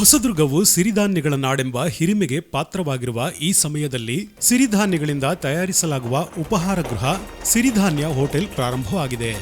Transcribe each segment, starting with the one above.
ಹೊಸದುರ್ಗವು ಸಿರಿಧಾನ್ಯಗಳ ನಾಡೆಂಬ ಹಿರಿಮೆಗೆ ಪಾತ್ರವಾಗಿರುವ ಈ ಸಮಯದಲ್ಲಿ ಸಿರಿಧಾನ್ಯಗಳಿಂದ ತಯಾರಿಸಲಾಗುವ ಉಪಹಾರ ಗೃಹ ಸಿರಿಧಾನ್ಯ ಹೋಟೆಲ್ ಪ್ರಾರಂಭವಾಗಿದೆ.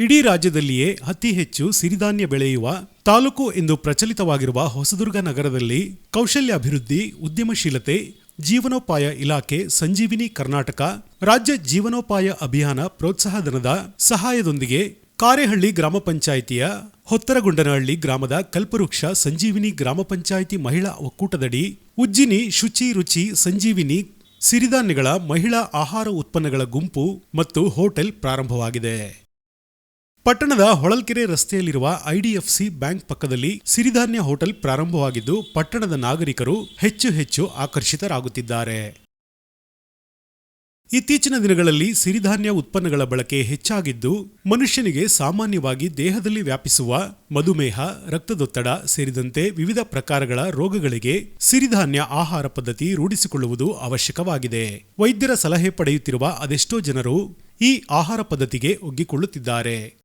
ಇಡೀ ರಾಜ್ಯದಲ್ಲಿಯೇ ಅತಿ ಹೆಚ್ಚು ಸಿರಿಧಾನ್ಯ ಬೆಳೆಯುವ ತಾಲೂಕು ಎಂದು ಪ್ರಚಲಿತವಾಗಿರುವ ಹೊಸದುರ್ಗ ನಗರದಲ್ಲಿ ಕೌಶಲ್ಯಾಭಿವೃದ್ಧಿ, ಉದ್ಯಮಶೀಲತೆ ಜೀವನೋಪಾಯ ಇಲಾಖೆ ಸಂಜೀವಿನಿ ಕರ್ನಾಟಕ, ರಾಜ್ಯ ಜೀವನೋಪಾಯ ಅಭಿಯಾನ ಪ್ರೋತ್ಸಾಹಧನದ ಸಹಾಯದೊಂದಿಗೆ ಕಾರೆಹಳ್ಳಿ ಗ್ರಾಮ ಪಂಚಾಯಿತಿಯ ಹೊತ್ತರಗುಂಡನಹಳ್ಳಿ ಗ್ರಾಮದ ಕಲ್ಪವೃಕ್ಷ ಸಂಜೀವಿನಿ ಗ್ರಾಮ ಪಂಚಾಯಿತಿ ಮಹಿಳಾ ಒಕ್ಕೂಟದಡಿ ಉಜ್ಜಿನಿ ಶುಚಿ ರುಚಿ ಸಂಜೀವಿನಿ ಸಿರಿಧಾನ್ಯಗಳ ಮಹಿಳಾ ಆಹಾರ ಉತ್ಪನ್ನಗಳ ಗುಂಪು ಮತ್ತು ಹೋಟೆಲ್ ಪ್ರಾರಂಭವಾಗಿದೆ. ಪಟ್ಟಣದ ಹೊಳಲ್ಕೆರೆ ರಸ್ತೆಯಲ್ಲಿರುವ ಐಡಿಎಫ್ಸಿ ಬ್ಯಾಂಕ್ ಪಕ್ಕದಲ್ಲಿ ಸಿರಿಧಾನ್ಯ ಹೋಟೆಲ್ ಪ್ರಾರಂಭವಾಗಿದ್ದು, ಪಟ್ಟಣದ ನಾಗರಿಕರು ಹೆಚ್ಚು ಹೆಚ್ಚು ಆಕರ್ಷಿತರಾಗುತ್ತಿದ್ದಾರೆ. ಇತ್ತೀಚಿನ ದಿನಗಳಲ್ಲಿ ಸಿರಿಧಾನ್ಯ ಉತ್ಪನ್ನಗಳ ಬಳಕೆ ಹೆಚ್ಚಾಗಿದ್ದು, ಮನುಷ್ಯನಿಗೆ ಸಾಮಾನ್ಯವಾಗಿ ದೇಹದಲ್ಲಿ ವ್ಯಾಪಿಸುವ ಮಧುಮೇಹ, ರಕ್ತದೊತ್ತಡ ಸೇರಿದಂತೆ ವಿವಿಧ ಪ್ರಕಾರಗಳ ರೋಗಗಳಿಗೆ ಸಿರಿಧಾನ್ಯ ಆಹಾರ ಪದ್ಧತಿ ರೂಢಿಸಿಕೊಳ್ಳುವುದು ಅವಶ್ಯಕವಾಗಿದೆ. ವೈದ್ಯರ ಸಲಹೆ ಪಡೆಯುತ್ತಿರುವ ಅದೆಷ್ಟೋ ಜನರು ಈ ಆಹಾರ ಪದ್ಧತಿಗೆ ಒಗ್ಗಿಕೊಳ್ಳುತ್ತಿದ್ದಾರೆ.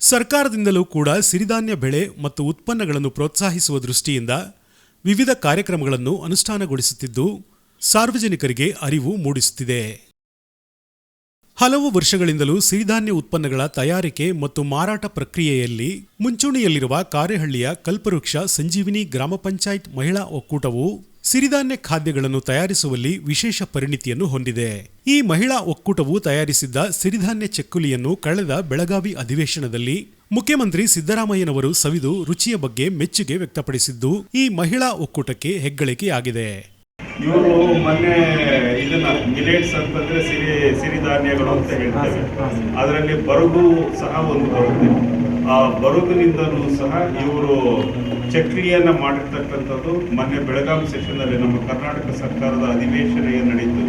ಸರ್ಕಾರದಿಂದಲೂ ಕೂಡ ಸಿರಿಧಾನ್ಯ ಬೆಳೆ ಮತ್ತು ಉತ್ಪನ್ನಗಳನ್ನು ಪ್ರೋತ್ಸಾಹಿಸುವ ದೃಷ್ಟಿಯಿಂದ ವಿವಿಧ ಕಾರ್ಯಕ್ರಮಗಳನ್ನು ಅನುಷ್ಠಾನಗೊಳಿಸುತ್ತಿದ್ದು ಸಾರ್ವಜನಿಕರಿಗೆ ಅರಿವು ಮೂಡಿಸುತ್ತಿದೆ. ಹಲವು ವರ್ಷಗಳಿಂದಲೂ ಸಿರಿಧಾನ್ಯ ಉತ್ಪನ್ನಗಳ ತಯಾರಿಕೆ ಮತ್ತು ಮಾರಾಟ ಪ್ರಕ್ರಿಯೆಯಲ್ಲಿ ಮುಂಚೂಣಿಯಲ್ಲಿರುವ ಕಾರೆಹಳ್ಳಿಯ ಕಲ್ಪವೃಕ್ಷ ಸಂಜೀವಿನಿ ಗ್ರಾಮ ಪಂಚಾಯತ್ ಮಹಿಳಾ ಒಕ್ಕೂಟವು ಸಿರಿಧಾನ್ಯ ಖಾದ್ಯಗಳನ್ನು ತಯಾರಿಸುವಲ್ಲಿ ವಿಶೇಷ ಪರಿಣಿತಿಯನ್ನು ಹೊಂದಿದೆ. ಈ ಮಹಿಳಾ ಒಕ್ಕೂಟವು ತಯಾರಿಸಿದ್ದ ಸಿರಿಧಾನ್ಯ ಚಕ್ಕುಲಿಯನ್ನು ಕಳೆದ ಬೆಳಗಾವಿ ಅಧಿವೇಶನದಲ್ಲಿ ಮುಖ್ಯಮಂತ್ರಿ ಸಿದ್ದರಾಮಯ್ಯನವರು ಸವಿದು ರುಚಿಯ ಬಗ್ಗೆ ಮೆಚ್ಚುಗೆ ವ್ಯಕ್ತಪಡಿಸಿದ್ದು, ಈ ಮಹಿಳಾ ಒಕ್ಕೂಟಕ್ಕೆ ಹೆಗ್ಗಳಿಕೆಯಾಗಿದೆ. ಇವರು ಮೊನ್ನೆ ಇದನ್ನ ಮಿಲೆಟ್ಸ್ ಅಂತಂದ್ರೆ ಸಿರಿ, ಸಿರಿಧಾನ್ಯಗಳು ಅಂತ ಹೇಳ್ತಾರೆ ಅದರಲ್ಲಿ ಬರುಗು ಸಹ ಒಂದು ಬರುತ್ತೆ. ಆ ಬರುಗಿನಿಂದಲೂ ಸಹ ಇವರು ಚಕ್ಲಿಯನ್ನ ಮಾಡಿರ್ತಕ್ಕಂಥದ್ದು ಮೊನ್ನೆ ಬೆಳಗಾವಿ ಸೆಷನ್ ಅಲ್ಲಿ ನಮ್ಮ ಕರ್ನಾಟಕ ಸರ್ಕಾರದ ಅಧಿವೇಶನ ಏನು ನಡೀತು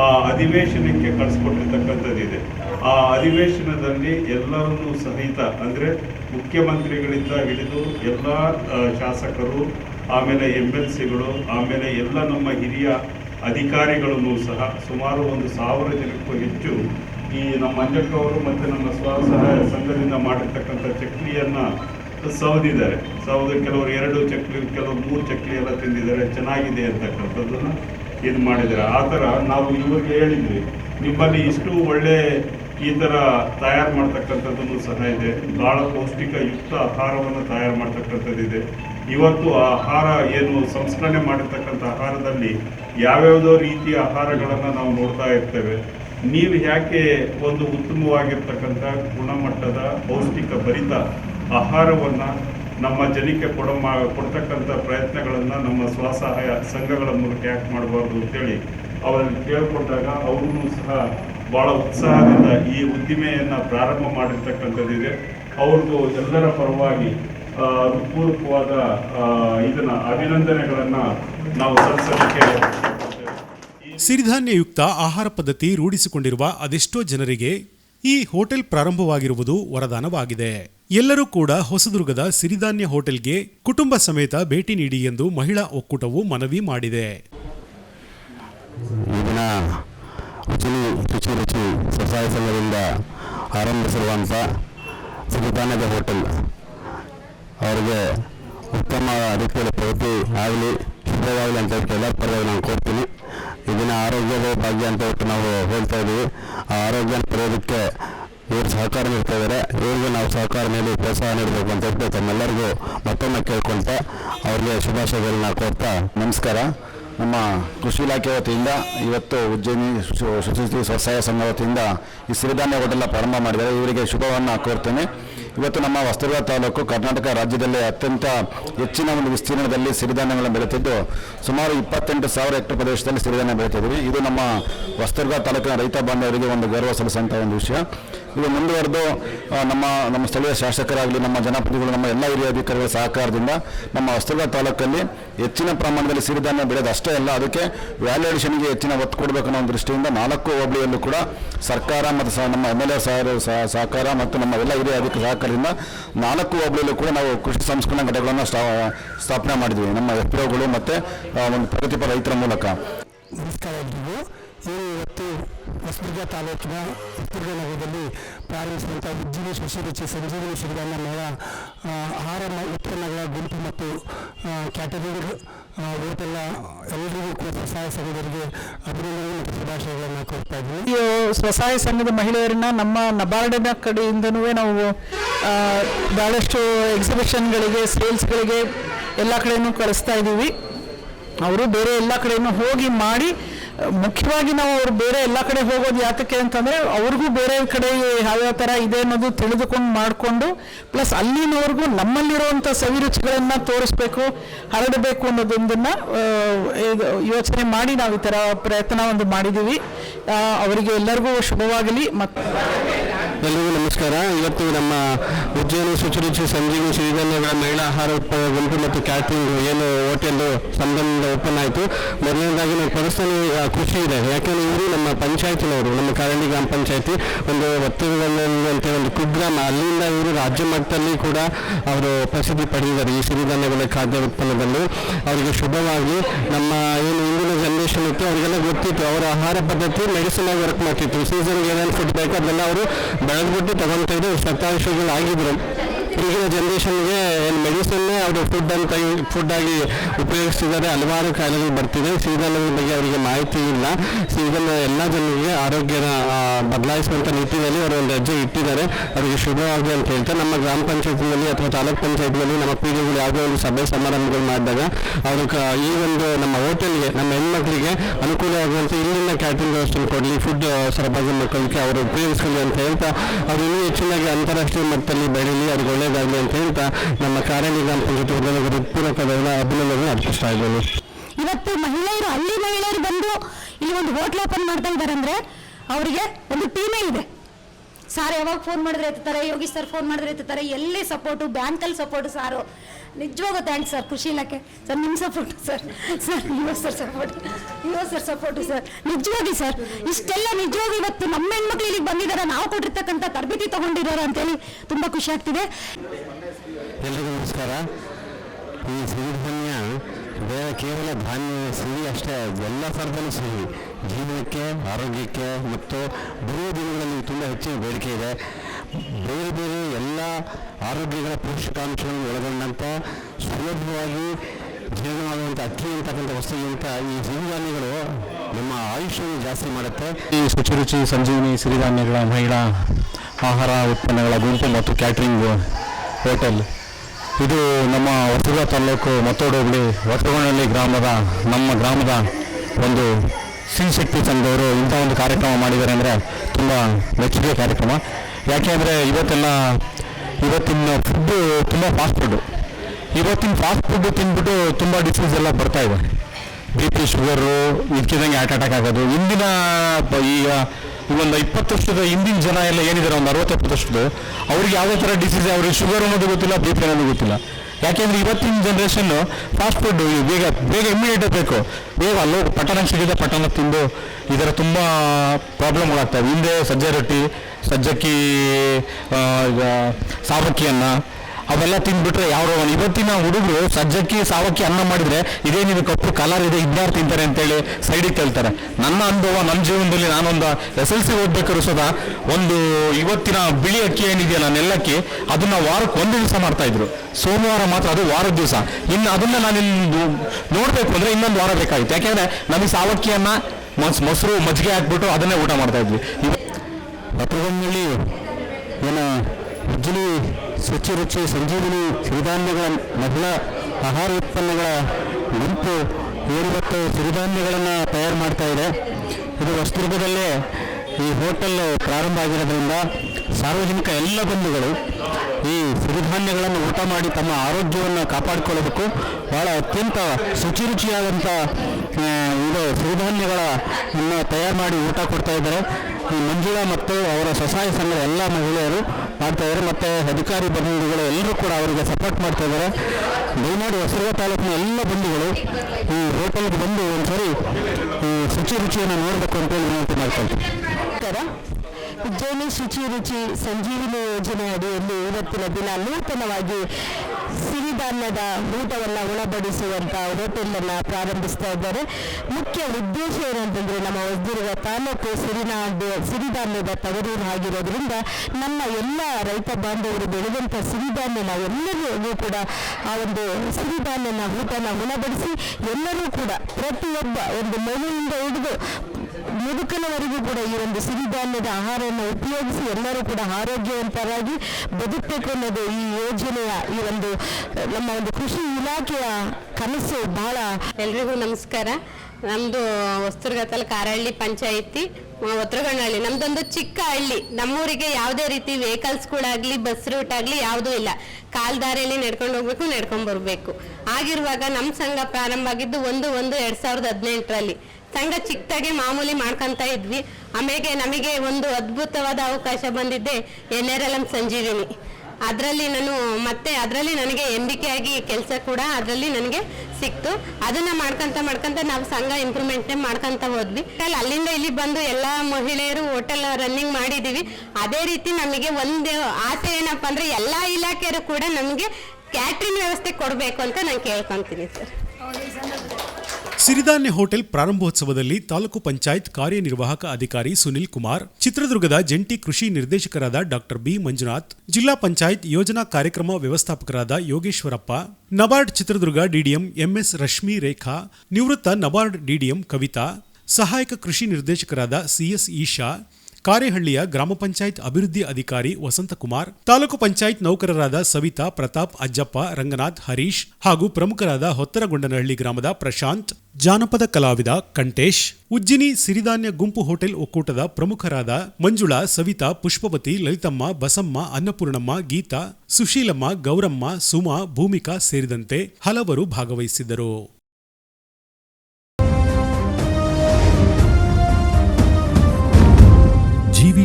ಆ ಅಧಿವೇಶನಕ್ಕೆ ಕಳಿಸ್ಕೊಟ್ಟಿರ್ತಕ್ಕಂಥದ್ದಿದೆ ಆ ಅಧಿವೇಶನದಲ್ಲಿ ಎಲ್ಲರನ್ನೂ ಸಹಿತ, ಅಂದ್ರೆ ಮುಖ್ಯಮಂತ್ರಿಗಳಿಂದ ಹಿಡಿದು ಎಲ್ಲ ಶಾಸಕರು, ಆಮೇಲೆ ಎಂ ಎಲ್ ಸಿಗಳು ಆಮೇಲೆ ಎಲ್ಲ ನಮ್ಮ ಹಿರಿಯ ಅಧಿಕಾರಿಗಳನ್ನು ಸಹ ಸುಮಾರು ಒಂದು ಸಾವಿರ ಜನಕ್ಕೂ ಹೆಚ್ಚು ಈ ನಮ್ಮ ಅಂಜಕ್ಕವರು ಮತ್ತು ನಮ್ಮ ಸ್ವಸಹಾಯ ಸಂಘದಿಂದ ಮಾಡಿರ್ತಕ್ಕಂಥ ಚಕ್ಲಿಯನ್ನ ಸವದಿದ್ದಾರೆ ಸೌದಿ ಕೆಲವರು ಎರಡು ಚಕ್ಲಿ ಕೆಲವರು ಮೂರು ಚಕ್ಲಿ ಎಲ್ಲ ತಿಂದಿದ್ದಾರೆ. ಚೆನ್ನಾಗಿದೆ ಅಂತಕ್ಕಂಥದ್ದನ್ನು ಇದು ಮಾಡಿದ್ದಾರೆ. ಆ ಥರ ನಾವು ಇವಾಗ ಹೇಳಿದ್ವಿ. ನಿಮ್ಮಲ್ಲಿ ಇಷ್ಟು ಒಳ್ಳೆ ಈ ಥರ ತಯಾರು ಮಾಡ್ತಕ್ಕಂಥದ್ದನ್ನು ಸಹ ಇದೆ. ಭಾಳ ಪೌಷ್ಟಿಕಯುಕ್ತ ಆಹಾರವನ್ನು ತಯಾರು ಮಾಡ್ತಕ್ಕಂಥದ್ದಿದೆ. ಇವತ್ತು ಆ ಆಹಾರ ಏನು ಸಂಸ್ಕರಣೆ ಮಾಡಿರ್ತಕ್ಕಂಥ ಆಹಾರದಲ್ಲಿ ಯಾವ್ಯಾವುದೋ ರೀತಿಯ ಆಹಾರಗಳನ್ನು ನಾವು ನೋಡ್ತಾ ಇರ್ತೇವೆ. ನೀವು ಯಾಕೆ ಒಂದು ಉತ್ತಮವಾಗಿರ್ತಕ್ಕಂಥ ಗುಣಮಟ್ಟದ ಪೌಷ್ಟಿಕ ಭರಿತ ಆಹಾರವನ್ನು ನಮ್ಮ ಜನಕ್ಕೆ ಕೊಡ ಮಾ ಕೊಡ್ತಕ್ಕಂಥ ಪ್ರಯತ್ನಗಳನ್ನು ನಮ್ಮ ಸ್ವಸಹಾಯ ಸಂಘಗಳ ಮೂಲಕ ಯಾಕೆ ಮಾಡಬಾರ್ದು ಅಂತೇಳಿ ಅವರಲ್ಲಿ ಕೇಳಿಕೊಂಡಾಗ ಅವರೂ ಸಹ ಭಾಳ ಉತ್ಸಾಹದಿಂದ ಈ ಉದ್ದಿಮೆಯನ್ನು ಪ್ರಾರಂಭ ಮಾಡಿರ್ತಕ್ಕಂಥದ್ದಿದೆ ಅವ್ರದ್ದು ಎಲ್ಲರ ಪರವಾಗಿ ಹೃತ್ಪೂರ್ವಕವಾದ ಆ, ಅಭಿನಂದನೆಗಳನ್ನು ನಾವು ಸಲ್ಲಿಸಲಿಕ್ಕೆ ಸಿರಿಧಾನ್ಯಯುಕ್ತ ಆಹಾರ ಪದ್ಧತಿ ರೂಢಿಸಿಕೊಂಡಿರುವ ಅದೆಷ್ಟೋ ಜನರಿಗೆ ಈ ಹೋಟೆಲ್ ಪ್ರಾರಂಭವಾಗಿರುವುದು ವರದಾನವಾಗಿದೆ. ಎಲ್ಲರೂ ಕೂಡ ಹೊಸದುರ್ಗದ ಸಿರಿಧಾನ್ಯ ಹೋಟೆಲ್ಗೆ ಕುಟುಂಬ ಸಮೇತ ಭೇಟಿ ನೀಡಿ ಎಂದು ಮಹಿಳಾ ಒಕ್ಕೂಟವು ಮನವಿ ಮಾಡಿದೆ. ಸ್ವಸಹಾಯ ಸಿರಿಧಾನ್ಯದ ಹೋಟೆಲ್. ಅವರಿಗೆ ಉತ್ತಮ ರೀತಿಯಲ್ಲಿ ಪ್ರಗತಿ ಆಗಲಿ ಶುಭವಾಗಲಿ ಅಂತ ಹೇಳಿ ಎಲ್ಲ ಪರವಾಗಿ ನಾನು ಕೋರ್ತೀನಿ ಇದನ್ನ ಆರೋಗ್ಯದ ಭಾಗ್ಯ ಅಂತ ನಾವು ಹೇಳ್ತಾ ಇದ್ದೀವಿ ಆ ಆರೋಗ್ಯನ ಪಡೆಯೋದಕ್ಕೆ ಇವರು ಸಹಕಾರ ನೀಡ್ತಾ ಇದ್ದಾರೆ ಇವ್ರಿಗೆ ನಾವು ಸಹಕಾರ ನೀಡಿ ಪ್ರೋತ್ಸಾಹ ನೀಡಬೇಕು ಅಂತ ಹೇಳ್ಬಿಟ್ಟು ತಮ್ಮೆಲ್ಲರಿಗೂ ಮತ್ತೊಮ್ಮೆ ಕೇಳ್ಕೊಳ್ತಾ ಅವ್ರಿಗೆ ಶುಭಾಶಯಗಳನ್ನ ಕೋರ್ತಾ ನಮಸ್ಕಾರ. ನಮ್ಮ ಕೃಷಿ ಇಲಾಖೆ ವತಿಯಿಂದ ಇವತ್ತು ಉಜ್ಜಯಿನಿ ಸುಸ್ಥಿತಿ ಸ್ವಸಹಾಯ ಸಂಘ ವತಿಯಿಂದ ಈ ಸಿರಿಧಾನ್ಯ ಹೋಟೆಲ್ನ ಪ್ರಾರಂಭ ಮಾಡಿದ್ದಾರೆ. ಇವರಿಗೆ ಶುಭವನ್ನು ಕೋರ್ತೇನೆ. ಇವತ್ತು ನಮ್ಮ ವಸ್ತುರ್ಗ ತಾಲೂಕು ಕರ್ನಾಟಕ ರಾಜ್ಯದಲ್ಲೇ ಅತ್ಯಂತ ಹೆಚ್ಚಿನ ಒಂದು ವಿಸ್ತೀರ್ಣದಲ್ಲಿ ಸಿರಿಧಾನ್ಯಗಳನ್ನು ಬೆಳೆತಿದ್ದು ಸುಮಾರು ಇಪ್ಪತ್ತೆಂಟು ಸಾವಿರ ಹೆಕ್ಟರ್ ಪ್ರದೇಶದಲ್ಲಿ ಸಿರಿಧಾನ್ಯ ಬೆಳೀತಿದ್ದೀವಿ ಇದು ನಮ್ಮ ವಸ್ತುರ್ಗ ತಾಲೂಕಿನ ರೈತ ಬಾಂಧವರಿಗೆ ಒಂದು ಗೌರವ ಸಲ್ಲಿಸುವಂಥ ಒಂದು ವಿಷಯ. ಇದು ಮುಂದುವರೆದು ನಮ್ಮ ನಮ್ಮ ಸ್ಥಳೀಯ ಶಾಸಕರಾಗಲಿ, ನಮ್ಮ ಜನಪ್ರತಿನಿಧಿಗಳು, ನಮ್ಮ ಎಲ್ಲ ಹಿರಿಯ ಅಧಿಕಾರಿಗಳ ಸಹಕಾರದಿಂದ ನಮ್ಮ ಹೊಸದುರ್ಗ ತಾಲೂಕಲ್ಲಿ ಹೆಚ್ಚಿನ ಪ್ರಮಾಣದಲ್ಲಿ ಸಿರಿಧಾನ್ಯ ಬೆಳೆಯೋದು ಅಷ್ಟೇ ಅಲ್ಲ, ಅದಕ್ಕೆ ವ್ಯಾಲ್ಯೂ ಅಡಿಷನ್ಗೆ ಹೆಚ್ಚಿನ ಒತ್ತು ಕೊಡಬೇಕು ಅನ್ನೋ ದೃಷ್ಟಿಯಿಂದ ನಾಲ್ಕು ಹೋಬಳಿಯಲ್ಲೂ ಕೂಡ ಸರ್ಕಾರ ಮತ್ತು ನಮ್ಮ ಎಂ ಎಲ್ ಎ ಸಹಕಾರ ಮತ್ತು ನಮ್ಮ ಎಲ್ಲ ಹಿರಿಯ ಅಧಿಕಾರಿ ಸಹಕಾರದಿಂದ ನಾಲ್ಕು ಹೋಬಳಿಯಲ್ಲೂ ಕೂಡ ನಾವು ಕೃಷಿ ಸಂಸ್ಕರಣಾ ಘಟಕಗಳನ್ನು ಸ್ಥಾ- ಸ್ಥಾಪನೆ ಮಾಡಿದ್ವಿ. ನಮ್ಮ ಎಫ್ ಮತ್ತು ಒಂದು ಪ್ರಗತಿಪರ ರೈತರ ಮೂಲಕ. ನಮಸ್ಕಾರ ಏನು ಇವತ್ತು ಹೊಸದುರ್ಗ ತಾಲೂಕಿನ ಹೊಸದುರ್ಗ ನಗರದಲ್ಲಿ ಪ್ರಾರಂಭಿಸಿದಂಥ ಉಜ್ಜೀವಿ ಶಶಿರುಚಿ ಸಂಜೀವಿನಿ ಶಿಬಿರನ ಮೇಳ ಆಹಾರ ಉತ್ಪನ್ನಗಳ ಗುಂಪು ಮತ್ತು ಕ್ಯಾಟರಿಂಗ್ ಆ, ಹೋಟೆಲ್ ಎಲ್ಲರಿಗೂ ಕೂಡ ಸ್ವಸಹಾಯ ಸಂಘದವರಿಗೆ ಅಭಿನಂದನೆ ಮತ್ತು ಶುಭಾಶಯಗಳನ್ನು ಕೊಡ್ತಾ ಇದ್ದೀವಿ ಸ್ವಸಹಾಯ ಸಂಘದ ಮಹಿಳೆಯರನ್ನ ನಮ್ಮ ನಬಾರ್ಡಿನ ಕಡೆಯಿಂದನೂ ನಾವು ಭಾಳಷ್ಟು ಎಕ್ಸಿಬಿಷನ್ಗಳಿಗೆ ಸೇಲ್ಸ್ಗಳಿಗೆ ಎಲ್ಲ ಕಡೆಯೂ ಕಳಿಸ್ತಾ ಇದ್ದೀವಿ. ಅವರು ಬೇರೆ ಎಲ್ಲ ಕಡೆಯೂ ಹೋಗಿ ಮಾಡಿ ಮುಖ್ಯವಾಗಿ ನಾವು ಅವ್ರು ಬೇರೆ ಎಲ್ಲ ಕಡೆ ಹೋಗೋದು ಯಾತಕ್ಕೆ ಅಂತಂದರೆ ಅವ್ರಿಗೂ ಬೇರೆ ಕಡೆ ಯಾವ್ಯಾವ ಥರ ಇದೆ ಅನ್ನೋದು ತಿಳಿದುಕೊಂಡು ಮಾಡಿಕೊಂಡು ಪ್ಲಸ್ ಅಲ್ಲಿನವ್ರಿಗೂ ನಮ್ಮಲ್ಲಿರುವಂಥ ಸವಿರುಚಿಗಳನ್ನು ತೋರಿಸ್ಬೇಕು, ಹರಡಬೇಕು ಅನ್ನೋದೊಂದನ್ನು ಯೋಚನೆ ಮಾಡಿ ನಾವು ಈ ಥರ ಪ್ರಯತ್ನ ಒಂದು ಮಾಡಿದ್ದೀವಿ ಅವರಿಗೆ ಎಲ್ಲರಿಗೂ ಶುಭವಾಗಲಿ ಮತ್ತು ಎಲ್ಲರಿಗೂ ನಮಸ್ಕಾರ. ಇವತ್ತು ನಮ್ಮ ಉಜ್ಜಯಿನಿ ಶುಚಿರುಚಿ ಸಂಜೀವಿ ಸಿರಿಧಾನ್ಯಗಳ ಮಹಿಳಾ ಆಹಾರ ಉತ್ಪನ್ನ ಗುಂಪು ಮತ್ತು ಕ್ಯಾಟ್ರಿಂಗ್ ಏನು ಹೋಟೆಲ್ ಆಯಿತು. ಮೊದಲನೇದಾಗಿ ನಮ್ಮ ಪರ್ಸನಲ್ ಖುಷಿ ಇದೆ. ಯಾಕೆಂದರೆ ಇವರು ನಮ್ಮ ಪಂಚಾಯತಿನವರು, ನಮ್ಮ ಕಾರಂಡಿ ಗ್ರಾಮ ಪಂಚಾಯತಿ. ಒಂದು ಅಂತ ಒಂದು ಕುಗ್ರಾಮ ಅಲ್ಲಿಂದ ಇವರು ರಾಜ್ಯ ಮಟ್ಟದಲ್ಲಿ ಕೂಡ ಅವರು ಪ್ರಸಿದ್ಧಿ ಪಡೆದಿದ್ದಾರೆ. ಈ ಸಿರಿಧಾನ್ಯಗಳ ಖಾದ್ಯ ಉತ್ಪನ್ನದಲ್ಲಿ. ಅವರಿಗೆ ಶುಭವಾಗಿ ನಮ್ಮ ಏನು ಇಂದಿನ ಜನ್ರೇಷನ್ ಇತ್ತು, ಅವರಿಗೆಲ್ಲ ಗೊತ್ತಿತ್ತು. ಅವರ ಆಹಾರ ಪದ್ಧತಿ ಮೆಡಿಸಿನ್ ಆಗಿ ವರ್ಕ್ ಮಾಡ್ತಿತ್ತು ಸೀಸನ್ಗೆ ಏನೇನು ಫುಡ್ ಬೇಕು ಅದನ್ನೆಲ್ಲ ಅವರು ಬೆಳೆದ್ಬಿಟ್ಟು ತಗೊಳ್ತಾ ಇದ್ರು. ಆಗಿದ್ರು ಈಗಿನ ಜನ್ರೇಷನ್ಗೆ ಏನು ಮೆಡಿಸಿನ್ನೇ ಅವರು ಫುಡ್ ಅಂತ ಫುಡ್ ಆಗಿ ಉಪಯೋಗಿಸ್ತಿದ್ದಾರೆ. ಹಲವಾರು ಕಾಯಿಲೆಗಳು ಬರ್ತಿದೆ. ಸಿರಿಧಾನ್ಯಗಳ ಬಗ್ಗೆ ಅವರಿಗೆ ಮಾಹಿತಿ ಇಲ್ಲ. ಸೊ ಇದನ್ನು ಎಲ್ಲ ಜನರಿಗೆ ಆರೋಗ್ಯನ ಬದಲಾಯಿಸುವಂಥ ನಿಟ್ಟಿನಲ್ಲಿ ಅವರು ಒಂದು ಹೆಜ್ಜೆ ಇಟ್ಟಿದ್ದಾರೆ. ಅವರಿಗೆ ಶುಭವಾಗಲಿ ಅಂತ ಹೇಳ್ತಾರೆ ನಮ್ಮ ಗ್ರಾಮ ಪಂಚಾಯತ್ನಲ್ಲಿ ಅಥವಾ ತಾಲೂಕು ಪಂಚಾಯತ್ನಲ್ಲಿ ನಮ್ಮ ಪೀಳಿಗೆಗಳು ಯಾವುದೇ ಒಂದು ಸಭೆ ಸಮಾರಂಭಗಳು ಮಾಡಿದಾಗ ಅವರು ಈ ಒಂದು ನಮ್ಮ ಹೋಟೆಲ್ಗೆ ನಮ್ಮ ಹೆಣ್ಮಕ್ಳಿಗೆ ಅನುಕೂಲವಾಗುವಂಥ ಇಲ್ಲಿನ ಕ್ಯಾಟ್ರಿಂಗ್ ವ್ಯವಸ್ಥೆ ಕೊಡಲಿ ಫುಡ್ ಸರಬರಾಜು ಮಕ್ಕಳಿಗೆ ಅವರು ಉಪಯೋಗಿಸ್ಕೊಳ್ಳಿ ಅಂತ ಹೇಳ್ತಾ, ಅವರು ಇನ್ನೂ ಹೆಚ್ಚಿನಾಗಿ ಅಂತಾರಾಷ್ಟ್ರೀಯ ಮಟ್ಟದಲ್ಲಿ ಬೆಳೀಲಿ, ಅವ್ರಿಗೆ ಒಳ್ಳೆಯದಾಗಲಿ ಅಂತ ಹೇಳ್ತಾ ನಮ್ಮ ಪಂಚಾಯತ್ ಹೃತ್ಪೂರ್ವಕವಾದ ಅಭಿನಂದನೆ ಅರ್ಪಿಸ್ತಾ ಇದ್ದೇನೆ. ಇವತ್ತು ಮಹಿಳೆಯರು, ಹಳ್ಳಿ ಮಹಿಳೆಯರು ಬಂದು ಇಲ್ಲಿ ಒಂದು ಹೋಟ್ಲ್ ಓಪನ್ ಮಾಡ್ತಾ ಇದ್ದಾರೆ ಅಂದ್ರೆ ಅವರಿಗೆ ಒಂದು ಟೀಮೇ ಇದೆ. ಸಾರ್ ಯಾವಾಗ ಫೋನ್ ಮಾಡಿದ್ರೆ ಎತ್ತಾರೆ ಯೋಗಿ ಸರ್ ಫೋನ್ ಮಾಡಿದ್ರೆ ಎತ್ತಾರೆ, ಎಲ್ಲಿ ಸಪೋರ್ಟು ಬ್ಯಾಂಕಲ್ಲಿ ಸಪೋರ್ಟು ಸಾರು. ನಿಜವಾಗೂ ಥ್ಯಾಂಕ್ಸ್ ಸರ್ ಖುಷಿ ಇಲಾಖೆ ಸರ್ ನಿಮ್ಮ ಸಪೋರ್ಟ್ ಸರ್ ಸರ್ ಯುವ ಸರ್ ಸಪೋರ್ಟ್ ಯುವ ಸರ್ ಸಪೋರ್ಟ್ ಸರ್ ನಿಜವಾಗಿ ಸರ್ ಇಷ್ಟೆಲ್ಲ ನಿಜವಾಗಿ ಇವತ್ತು ನಮ್ಮ ಹೆಣ್ಮಕ್ಳು ಇಲ್ಲಿಗೆ ಬಂದಿದ್ದಾರೆ. ನಾವು ಕೊಟ್ಟಿರ್ತಕ್ಕಂಥ ತರಬೇತಿ ತಗೊಂಡಿದ್ದಾರೆ ಅಂತೇಳಿ ತುಂಬ ಖುಷಿ ಆಗ್ತಿದೆ. ಎಲ್ರಿಗೂ ನಮಸ್ಕಾರ. ಈ ಸಿರಿಧಾನ್ಯ ಬೇರೆ ಕೇವಲ ಧಾನ್ಯ ಸಿಹಿ ಅಷ್ಟೇ, ಎಲ್ಲ ಥರದಲ್ಲೂ ಸಿಹಿ. ಜೀವನಕ್ಕೆ, ಆರೋಗ್ಯಕ್ಕೆ ಮತ್ತು ಬರುವ ದಿನಗಳಲ್ಲಿ ತುಂಬ ಹೆಚ್ಚಿನ ಬೇಡಿಕೆ ಇದೆ. ಬೇರೆ ಬೇರೆ ಆರೋಗ್ಯಗಳ ಪೋಷಕಾಂಶಗಳನ್ನು ಒಳಗೊಂಡಂಥ ಸುಲಭವಾಗಿ ಜೀರ್ಣವಾಗುವಂಥ ಅಕ್ಕಿ ಅಂತಕ್ಕಂಥ ವಸ್ತುಗಿಂತ ಈ ಸಿರಿಧಾನ್ಯಗಳು ನಮ್ಮ ಆಯುಷ್ಯವನ್ನು ಜಾಸ್ತಿ ಮಾಡುತ್ತೆ. ಈ ಶುಚಿರುಚಿ, ಸಂಜೀವಿನಿ, ಸಿರಿಧಾನ್ಯಗಳ ಮಹಿಳಾ ಆಹಾರ ಉತ್ಪನ್ನಗಳ ಗುಂಪು ಮತ್ತು ಕ್ಯಾಟ್ರಿಂಗ್ ಹೋಟೆಲ್. ಇದು ನಮ್ಮ ಹೊಸದುರ್ಗ ತಾಲೂಕು ಮತ್ತೋಡು ಹೋಬಳಿ ಗ್ರಾಮದ, ನಮ್ಮ ಗ್ರಾಮದ ಒಂದು ಶಕ್ತಿ ಸಂಘದವರು ಇಂಥ ಒಂದು ಕಾರ್ಯಕ್ರಮ ಮಾಡಿದ್ದಾರೆ ಅಂದರೆ ತುಂಬ ಮೆಚ್ಚುಗೆ ಕಾರ್ಯಕ್ರಮ. ಯಾಕೆ ಅಂದರೆ ಇವತ್ತೆಲ್ಲ ಇವತ್ತಿನ ಫುಡ್ಡು ತುಂಬ ಫಾಸ್ಟ್ ಫುಡ್ಡು ಇವತ್ತಿನ ಫಾಸ್ಟ್ ಫುಡ್ ತಿಂದ್ಬಿಟ್ಟು ತುಂಬ ಡಿಸೀಸ್ ಎಲ್ಲ ಬರ್ತಾ ಇದೆ. ಬಿ ಪಿ ಶುಗರು ಇದಕ್ಕಿದಂಗೆ ಹಾರ್ಟ್ ಅಟ್ಯಾಕ್ ಆಗೋದು. ಇಂದಿನ ಈಗ ಒಂದು ಇಪ್ಪತ್ತು ವರ್ಷದ ಹಿಂದಿನ ಜನ ಎಲ್ಲ ಏನಿದ್ದಾರೆ, ಒಂದು ಅರವತ್ತು ವರ್ಷದ್ದು, ಅವ್ರಿಗೆ ಯಾವುದೇ ಥರ ಡಿಸೀಸ್ ಅವ್ರಿಗೆ ಶುಗರ್ ಅನ್ನೋದು ಗೊತ್ತಿಲ್ಲ ಬಿ ಪಿ ಅನ್ನೋದು ಗೊತ್ತಿಲ್ಲ. ಯಾಕೆಂದ್ರೆ ಇವತ್ತಿನ ಜನ್ರೇಷನ್ನು ಫಾಸ್ಟ್ ಫುಡ್ ಬೇಗ ಬೇಗ ಇಮ್ಮಿಡಿಯೇಟ್ ಬೇಕು. ಬೇಗ ಅಲ್ಲೋ ಪಟ್ಟಣ ಸಿಗಿದ ಪಟ್ಟಣ ತಿಂದು ಇದರ ತುಂಬ ಪ್ರಾಬ್ಲಮ್ಗಳಾಗ್ತವೆ ಹಿಂದೆ ಸಜ್ಜೆ ರೊಟ್ಟಿ ಸಜ್ಜಕ್ಕಿ ಈಗ ಸಾವಕ್ಕಿಯನ್ನು ಅವೆಲ್ಲ ತಿಂದ್ಬಿಟ್ರೆ ರೋಗ? ಇವತ್ತಿನ ಹುಡುಗರು ಸಜ್ಜಕ್ಕಿ ಸಾವಕ್ಕಿ ಅನ್ನ ಮಾಡಿದ್ರೆ ನಿಮಗೆ ಕಪ್ಪು ಕಲರ್ ಇದೆ ಇದ್ದಾರೆ ತಿಂತಾರೆ ಅಂತೇಳಿ ಸೈಡಿಗೆ ತಳ್ತಾರೆ ನನ್ನ ಅನುಭವ ನಮ್ಮ ಜೀವನದಲ್ಲಿ ನಾನೊಂದು ಎಸ್ ಎಲ್ ಸಿ ಓದ್ಬೇಕಾದ್ರು ಸದಾ ಒಂದು ಇವತ್ತಿನ ಬಿಳಿ ಅಕ್ಕಿ ಏನಿದೆಯಲ್ಲ, ನೆಲ್ಲಕ್ಕಿ, ಅದನ್ನ ವಾರಕ್ಕೆ ಒಂದು ದಿವಸ ಮಾಡ್ತಾ ಇದ್ರು. ಸೋಮವಾರ ಮಾತ್ರ, ಅದು ವಾರದ ದಿವಸ. ಇನ್ನು ಅದನ್ನ ನಾನು ಇಲ್ಲಿ ನೋಡ್ಬೇಕು ಅಂದ್ರೆ ಇನ್ನೊಂದು ವಾರ ಬೇಕಾಗಿತ್ತು. ಯಾಕೆಂದ್ರೆ ನಮಗೆ ಸಾವಕ್ಕಿಯನ್ನ ಮಸ್ ಮೊಸರು, ಮಜ್ಜಿಗೆ ಹಾಕ್ಬಿಟ್ಟು ಅದನ್ನೇ ಊಟ ಮಾಡ್ತಾ ಇದ್ವಿ. ಪತ್ರಗಂಬಳಿ ಏನು ಉಜ್ಜಲಿ ಸ್ವಚ್ಛ, ರುಚಿ, ಸಂಜೀವಿನಿ, ಸಿರಿಧಾನ್ಯಗಳ ಮಹಿಳಾ, ಆಹಾರ ಉತ್ಪನ್ನಗಳ ಗುಂಪು ಇವತ್ತು ಸಿರಿಧಾನ್ಯಗಳನ್ನು ತಯಾರು ಮಾಡ್ತಾ ಇದೆ. ಇದು ಹೊಸದುರ್ಗದಲ್ಲೇ ಈ ಹೋಟೆಲ್ ಪ್ರಾರಂಭ ಆಗಿರೋದ್ರಿಂದ ಸಾರ್ವಜನಿಕ ಎಲ್ಲ ಬಂಧುಗಳು ಈ ಸಿರಿಧಾನ್ಯಗಳನ್ನು ಊಟ ಮಾಡಿ ತಮ್ಮ ಆರೋಗ್ಯವನ್ನು ಕಾಪಾಡಿಕೊಳ್ಳಬೇಕು ಬಹಳ ಅತ್ಯಂತ ಶುಚಿ ರುಚಿಯಾದಂಥ ಇದು ಸಿರಿಧಾನ್ಯಗಳನ್ನು ತಯಾರು ಮಾಡಿ ಊಟ ಕೊಡ್ತಾ ಇದ್ದಾರೆ. ಮಂಜುಳಾ ಮತ್ತು ಅವರ ಸ್ವಸಹಾಯ ಸಂಘದ ಎಲ್ಲ ಮಹಿಳೆಯರು ಮಾಡ್ತಾ ಇದ್ದಾರೆ. ಮತ್ತು ಅಧಿಕಾರಿ ಬಂಧುಗಳು ಎಲ್ಲರೂ ಕೂಡ ಅವರಿಗೆ ಸಪೋರ್ಟ್ ಮಾಡ್ತಾ ಇದ್ದಾರೆ. ದಯಮಾಡಿ ಹೊಸದುರ್ಗ ತಾಲೂಕಿನ ಎಲ್ಲ ಬಂಧುಗಳು ಈ ಹೋಟೆಲ್ಗೆ ಬಂದು ಒಂದ್ಸರಿ ಈ ಶುಚಿ ರುಚಿಯನ್ನು ನೋಡಬೇಕು ಅಂತೇಳಿ ವಿನಂತಿ ನಮಸ್ಕಾರ. ಉಜ್ಜಯಿನಿ ಶುಚಿ ರುಚಿ ಸಂಜೀವಿನಿ ಯೋಜನೆ ಅಡಿಯಲ್ಲಿ ಇವತ್ತಿನ ದಿನ ನೂತನವಾಗಿ ಸಿರಿಧಾನ್ಯದ ಊಟವನ್ನು ಉಣಬಡಿಸುವಂಥ ಹೋಟೆಲ್ ಅನ್ನ ಪ್ರಾರಂಭಿಸ್ತಾ ಇದ್ದಾರೆ. ಮುಖ್ಯ ಉದ್ದೇಶ ಏನಂತಂದ್ರೆ ನಮ್ಮ ಹೊಸದುರ್ಗ ತಾಲೂಕು ಸಿರಿನಾಡು, ಸಿರಿಧಾನ್ಯದ ತವರೂರು ಆಗಿರೋದ್ರಿಂದ ನಮ್ಮ ಎಲ್ಲ ರೈತ ಬಾಂಧವರು ಬೆಳೆದಂಥ ಸಿರಿಧಾನ್ಯ ಎಲ್ಲರಿಗೂ ಕೂಡ ಆ ಒಂದು ಸಿರಿಧಾನ್ಯನ ಊಟನ ಉಣಬಡಿಸಿ ಎಲ್ಲರೂ ಕೂಡ ಪ್ರತಿಯೊಬ್ಬ ಒಂದು ಮಗುವಿಂದ ಹಿಡಿದು ಮುದುಕನವರೆಗೂ ಕೂಡ ಈ ಒಂದು ಸಿರಿಧಾನ್ಯದ ಆಹಾರವನ್ನು ಉಪಯೋಗಿಸಿ ಎಲ್ಲರೂ ಕೂಡ ಆರೋಗ್ಯವಂತರಾಗಿ ಬದುಕಬೇಕು ಅನ್ನೋದು ಈ ಯೋಜನೆಯ ಈ ಒಂದು, ನಮ್ಮ ಒಂದು ಕೃಷಿ ಇಲಾಖೆಯ ಕನಸು ಬಹಳ. ಎಲ್ರಿಗೂ ನಮಸ್ಕಾರ. ನಮ್ಮದು ಹೊಸ್ತುರ್ಗ ತಾಲೂಕು ಪಂಚಾಯಿತಿ ಒತ್ರಗಣ್ಣಹಳ್ಳಿ ನಮ್ದೊಂದು ಚಿಕ್ಕ ಹಳ್ಳಿ. ನಮ್ಮೂರಿಗೆ ಯಾವುದೇ ರೀತಿ ವೆಹಿಕಲ್ಸ್ಗಳಾಗಲಿ ಬಸ್ ರೂಟ್ ಆಗಲಿ ಯಾವುದೂ ಇಲ್ಲ. ಕಾಲ್ ದಾರಿಯಲ್ಲಿ ನಡ್ಕೊಂಡು ಹೋಗ್ಬೇಕು, ನಡ್ಕೊಂಡು ಬರಬೇಕು. ಆಗಿರುವಾಗ ನಮ್ಮ ಸಂಘ ಪ್ರಾರಂಭ ಆಗಿದ್ದು ಒಂದು ಒಂದು ಎರಡು ಸಾವಿರದ ಹದಿನೆಂಟರಲ್ಲಿ. ಸಂಘ ಚಿಕ್ಕದಾಗೆ ಮಾಮೂಲಿ ಮಾಡ್ಕೊಂತ ಇದ್ವಿ. ಆಮೇಲೆ ನಮಗೆ ಒಂದು ಅದ್ಭುತವಾದ ಅವಕಾಶ ಬಂದಿದ್ದೆ N R L M Sanjeevini. ಅದರಲ್ಲಿ ನಾನು ಮತ್ತೆ ಅದರಲ್ಲಿ ನನಗೆ ಎಂಬಿಕೆ ಆಗಿ ಕೆಲಸ ಕೂಡ ಅದರಲ್ಲಿ ನನಗೆ ಸಿಕ್ತು. ಅದನ್ನ ಮಾಡ್ಕೊಂತ ಮಾಡ್ಕೊಂತ ನಾವು ಸಂಘ ಇಂಪ್ರೂವ್ಮೆಂಟ್ ಮಾಡ್ಕೊಂತ ಹೋದ್ವಿ. ಅಲ್ಲಿ ಅಲ್ಲಿಂದ ಇಲ್ಲಿ ಬಂದು ಎಲ್ಲ ಮಹಿಳೆಯರು ಹೋಟೆಲ್ ರನ್ನಿಂಗ್ ಮಾಡಿದ್ದೀವಿ ಅದೇ ರೀತಿ ನಮಗೆ ಒಂದು ಆಸೆ ಏನಪ್ಪ ಅಂದರೆ ಎಲ್ಲ ಇಲಾಖೆಯರು ಕೂಡ ನಮಗೆ ಕ್ಯಾಟ್ರಿಂಗ್ ವ್ಯವಸ್ಥೆ ಕೊಡಬೇಕು ಅಂತ ನಾನು ಕೇಳ್ಕೊತೀನಿ ಸರ್. ಸಿರಿಧಾನ್ಯ ಹೋಟೆಲ್ ಪ್ರಾರಂಭೋತ್ಸವದಲ್ಲಿ ತಾಲೂಕು ಪಂಚಾಯತ್ ಕಾರ್ಯನಿರ್ವಾಹಕ ಅಧಿಕಾರಿ ಸುನಿಲ್ ಕುಮಾರ್, ಚಿತ್ರದುರ್ಗದ ಜಂಟಿ ಕೃಷಿ ನಿರ್ದೇಶಕರಾದ ಡಾಕ್ಟರ್ ಬಿ ಮಂಜುನಾಥ್, ಜಿಲ್ಲಾ ಪಂಚಾಯತ್ ಯೋಜನಾ ಕಾರ್ಯಕ್ರಮ ವ್ಯವಸ್ಥಾಪಕರಾದ ಯೋಗೇಶ್ವರಪ್ಪ, ನಬಾರ್ಡ್ ಚಿತ್ರದುರ್ಗ ಡಿಡಿಎಂ ಎಂಎಸ್ ರಶ್ಮಿ ರೇಖಾ, ನಿವೃತ್ತ ನಬಾರ್ಡ್ ಡಿಡಿಎಂ ಕವಿತಾ, ಸಹಾಯಕ ಕೃಷಿ ನಿರ್ದೇಶಕರಾದ ಸಿಎಸ್ ಈಶಾ ಕಾರೇಹಳ್ಳಿಯ ಗ್ರಾಮ ಪಂಚಾಯತ್ ಅಭಿವೃದ್ಧಿ ಅಧಿಕಾರಿ ವಸಂತಕುಮಾರ್ ತಾಲೂಕು ಪಂಚಾಯತ್ ನೌಕರರಾದ ಸವಿತಾ ಪ್ರತಾಪ್, ಅಜ್ಜಪ್ಪ, ರಂಗನಾಥ್, ಹರೀಶ್ ಹಾಗೂ ಪ್ರಮುಖರಾದ ಹೊತ್ತರಗೊಂಡನಹಳ್ಳಿ ಗ್ರಾಮದ ಪ್ರಶಾಂತ್, ಜಾನಪದ ಕಲಾವಿದ ಕಂಟೇಶ್ ಉಜ್ಜಿನಿ ಸಿರಿಧಾನ್ಯ ಗುಂಪು ಹೋಟೆಲ್ ಒಕ್ಕೂಟದ ಪ್ರಮುಖರಾದ ಮಂಜುಳಾ, ಸವಿತಾ, ಪುಷ್ಪವತಿ, ಲಲಿತಮ್ಮ, ಬಸಮ್ಮ, ಅನ್ನಪೂರ್ಣಮ್ಮ, ಗೀತಾ, ಸುಶೀಲಮ್ಮ, ಗೌರಮ್ಮ, ಸುಮಾ, ಭೂಮಿಕಾ ಸೇರಿದಂತೆ ಹಲವರು ಭಾಗವಹಿಸಿದ್ದರು.